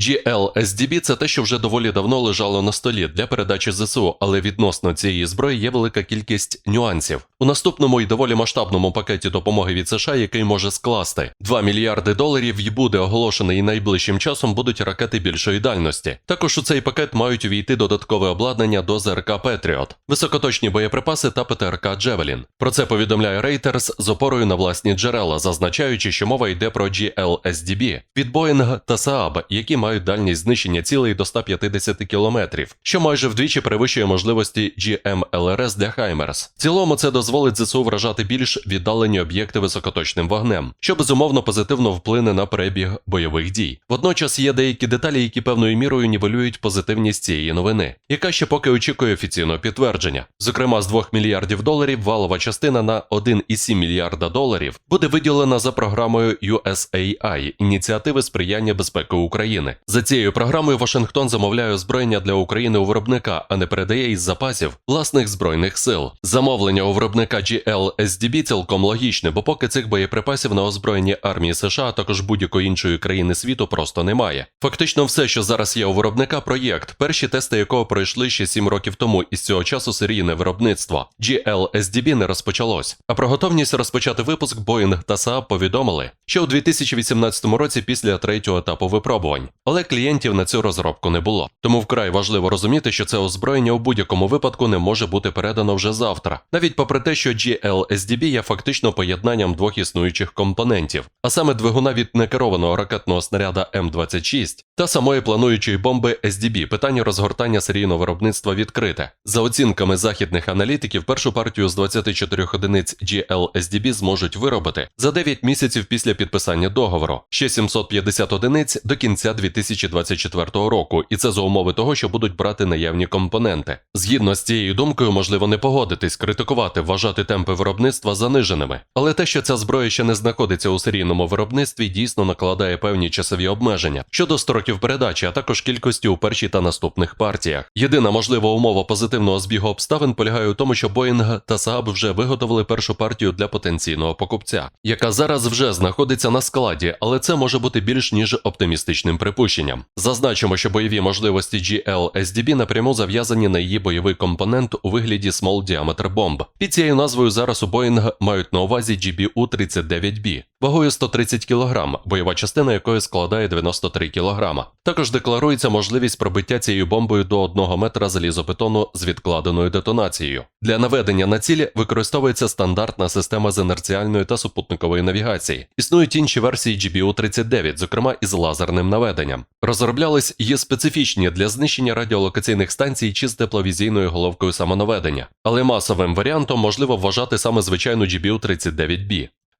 GLSDB – це те, що вже доволі давно лежало на столі для передачі ЗСУ, але відносно цієї зброї є велика кількість нюансів. У наступному і доволі масштабному пакеті допомоги від США, який може скласти 2 мільярди доларів, і буде оголошений і найближчим часом будуть ракети більшої дальності. Також у цей пакет мають увійти додаткове обладнання до ЗРК Петріот, високоточні боєприпаси та ПТРК Джевелін. Про це повідомляє Reuters з опорою на власні джерела, зазначаючи, що мова йде про GLSDB від Boeing та Saab, які мають дальність знищення цілей до 150 кілометрів, що майже вдвічі перевищує можливості GMLRS для Хаймерс. В цілому це дозволить ЗСУ вражати більш віддалені об'єкти високоточним вогнем, що безумовно позитивно вплине на перебіг бойових дій. Водночас є деякі деталі, які певною мірою нівелюють позитивність цієї новини, яка ще поки очікує офіційного підтвердження. Зокрема, з 2 мільярдів доларів валова частина на 1,7 мільярда доларів буде виділена за програмою USAI – ініціативи сприяння безпеки України. За цією програмою Вашингтон замовляє озброєння для України у виробника, а не передає із запасів власних збройних сил. Замовлення у виробника GLSDB цілком логічне, бо поки цих боєприпасів на озброєнні армії США, а також будь-якої іншої країни світу просто немає. Фактично, все, що зараз є у виробника, проєкт, перші тести якого пройшли ще 7 років тому, і з цього часу серійне виробництво. GLSDB не розпочалось. А про готовність розпочати випуск Boeing та Saab повідомили, що у 2018 році після третього етапу випробувань. Але клієнтів на цю розробку не було. Тому вкрай важливо розуміти, що це озброєння у будь-якому випадку не може бути передано вже завтра, навіть попри те, що GLSDB є фактично поєднанням двох існуючих компонентів, а саме двигуна від некерованого ракетного снаряда М26 та самої плануючої бомби SDB. Питання розгортання серійного виробництва відкрите. За оцінками західних аналітиків, першу партію з 24 одиниць GLSDB зможуть виробити за 9 місяців після підписання договору, ще 750 одиниць до кінця 2024 року, і це за умови того, що будуть брати наявні компоненти. Згідно з цією думкою, можливо не погодитись, критикувати, вважати темпи виробництва заниженими. Але те, що ця зброя ще не знаходиться у серійному виробництві, дійсно накладає певні часові обмеження щодо строків передачі, а також кількості у першій та наступних партіях. Єдина можлива умова позитивного збігу обставин полягає у тому, що Boeing та Saab вже виготовили першу партію для потенційного покупця, яка зараз вже знаходиться на складі, але це може бути більш ніж оптимістичним припущенням. Зазначимо, що бойові можливості GLSDB напряму зав'язані на її бойовий компонент у вигляді Small Diameter Bomb. Під цією назвою зараз у Boeing мають на увазі GBU-39B. Вагою 130 кг, бойова частина якої складає 93 кг. Також декларується можливість пробиття цією бомбою до 1 метра залізобетону з відкладеною детонацією. Для наведення на цілі використовується стандартна система з інерціальної та супутникової навігації. Існують інші версії GBU-39, зокрема із лазерним наведенням. Розроблялись є специфічні для знищення радіолокаційних станцій чи з тепловізійною головкою самонаведення, але масовим варіантом можливо вважати саме звичайну GBU-39B.